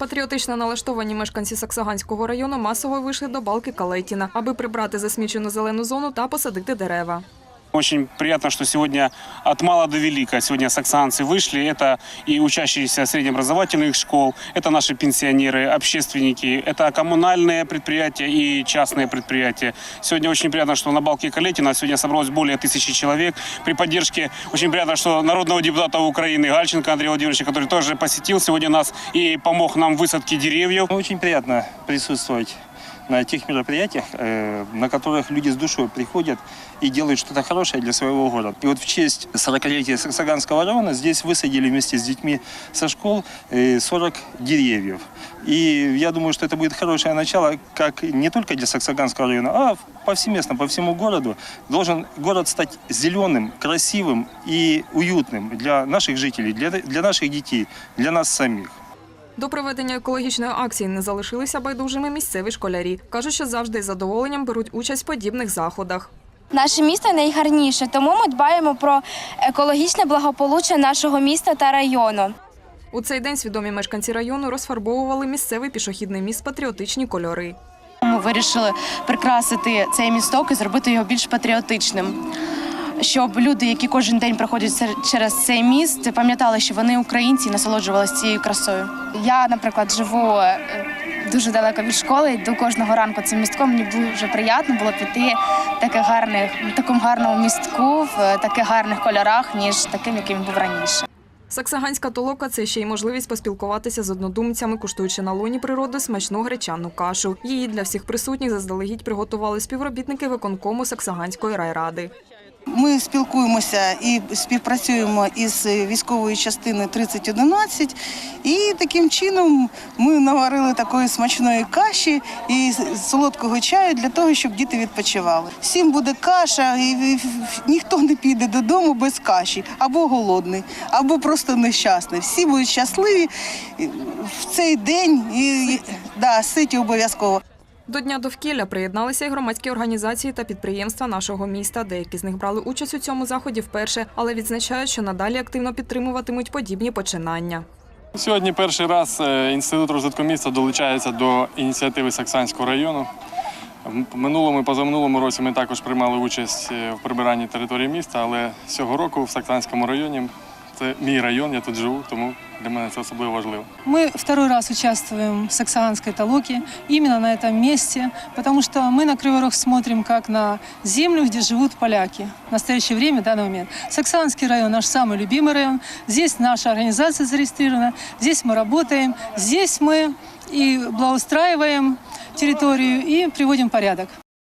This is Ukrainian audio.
Патріотично налаштовані мешканці Саксаганського району масово вийшли до балки Калетіна, аби прибрати засмічену зелену зону та посадити дерева. Очень приятно, что сегодня от мала до велика сегодня саксанцы вышли. Это и учащиеся среднеобразовательных школ, это наши пенсионеры, общественники, это коммунальные предприятия и частные предприятия. Сегодня очень приятно, что на Балке Калетина сегодня собралось более тысячи человек. При поддержке очень приятно, что народного депутата Украины Гальченко Андрея Владимировича, который тоже посетил сегодня нас и помог нам в высадке деревьев. Очень приятно присутствовать на тех мероприятиях, э, на которых люди с душой приходят и делают что-то хорошее для своего города. И вот в честь 40-летия Саксаганского района здесь высадили вместе с детьми со школ э, 40 деревьев. И я думаю, что это будет хорошее начало как не только для Саксаганского района, а повсеместно, по всему городу. Должен город стать зеленым, красивым и уютным для наших жителей, для, для наших детей, для нас самих. До проведення екологічної акції не залишилися байдужими місцеві школярі. Кажуть, що завжди з задоволенням беруть участь в подібних заходах. Наше місто найгарніше, тому ми дбаємо про екологічне благополуччя нашого міста та району. У цей день свідомі мешканці району розфарбовували місцевий пішохідний міст патріотичні кольори. Ми вирішили прикрасити цей місток і зробити його більш патріотичним. Щоб люди, які кожен день проходять через цей міст, пам'ятали, що вони українці і насолоджувалися цією красою. Я, наприклад, живу е, дуже далеко від школи. Йду кожного ранку цим містком. Мені дуже приємно було піти в таких гарних, в такому гарному містку, в е, таких гарних кольорах, ніж таким, яким був раніше. Саксаганська толока це ще й можливість поспілкуватися з однодумцями, куштуючи на луні природи смачну гречану кашу. Її для всіх присутніх заздалегідь приготували співробітники виконкому Саксаганської райради. Ми спілкуємося і співпрацюємо із військовою частиною 3011. І таким чином ми наварили такої смачної каші і солодкого чаю для того, щоб діти відпочивали. Всім буде каша, і ніхто не піде додому без каші, або голодний, або просто нещасний. Всі будуть щасливі в цей день і- да, ситі обов'язково. До Дня довкілля приєдналися і громадські організації та підприємства нашого міста. Деякі з них брали участь у цьому заході вперше, але відзначають, що надалі активно підтримуватимуть подібні починання. Сьогодні перший раз е, інститут розвитку міста долучається до ініціативи Саксанського району. В минулому і позаминулому році ми також приймали участь е, в прибиранні території міста, але цього року в Саксанському районі це мій район, я тут живу, тому для мене це особливо важливо. Мы второй раз участвуем в Саксаганской толоке именно на этом месте, потому что мы на Кривой Рог смотрим как на землю, где живут поляки. В настоящее время, в данный момент. Саксаганский район наш самый любимый район. Здесь наша организация зарегистрирована, здесь мы работаем, здесь мы и благоустраиваем территорию и приводим порядок.